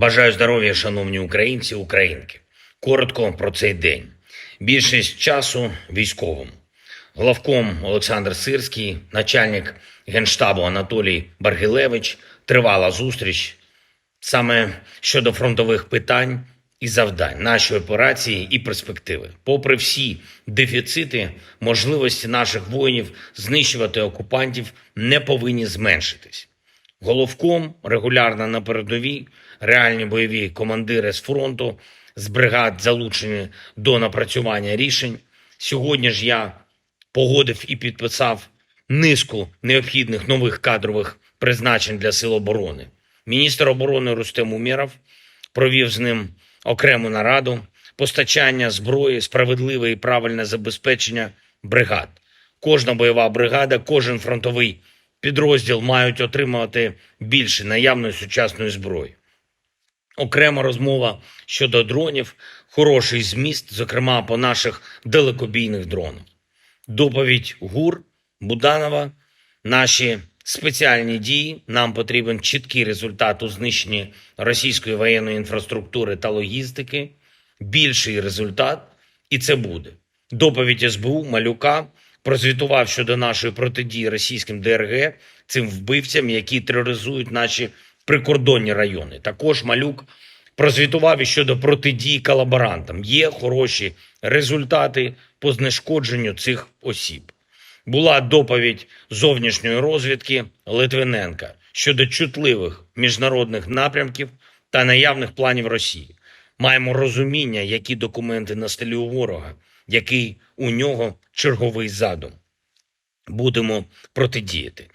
Бажаю здоров'я, шановні українці, українки. Коротко про цей день. Більшість часу військовим. Главком Олександр Сирський, начальник генштабу Анатолій Баргилевич. Тривала зустріч саме щодо фронтових питань і завдань нашої операції і перспективи. Попри всі дефіцити, можливості наших воїнів знищувати окупантів не повинні зменшитись. Головком регулярно на передовій реальні бойові командири з фронту, з бригад залучені до напрацювання рішень. Сьогодні ж я погодив і підписав низку необхідних нових кадрових призначень для сил оборони. Міністр оборони Рустем Умєров провів з ним окрему нараду, постачання зброї, справедливе і правильне забезпечення бригад. Кожна бойова бригада, кожен фронтовий підрозділ мають отримувати більше наявної сучасної зброї. Окрема розмова щодо дронів, хороший зміст, зокрема по наших далекобійних дронах. Доповідь ГУР Буданова. Наші спеціальні дії. Нам потрібен чіткий результат у знищенні російської воєнної інфраструктури та логістики. Більший результат, і це буде. Доповідь СБУ Малюка прозвітував щодо нашої протидії російським ДРГ, цим вбивцям, які тероризують наші прикордонні райони. Також Малюк прозвітував і щодо протидії колаборантам. Є хороші результати по знешкодженню цих осіб. Була доповідь зовнішньої розвідки Литвиненка щодо чутливих міжнародних напрямків та наявних планів Росії. Маємо розуміння, які документи на столі у ворога, який у нього черговий задум. Будемо протидіяти.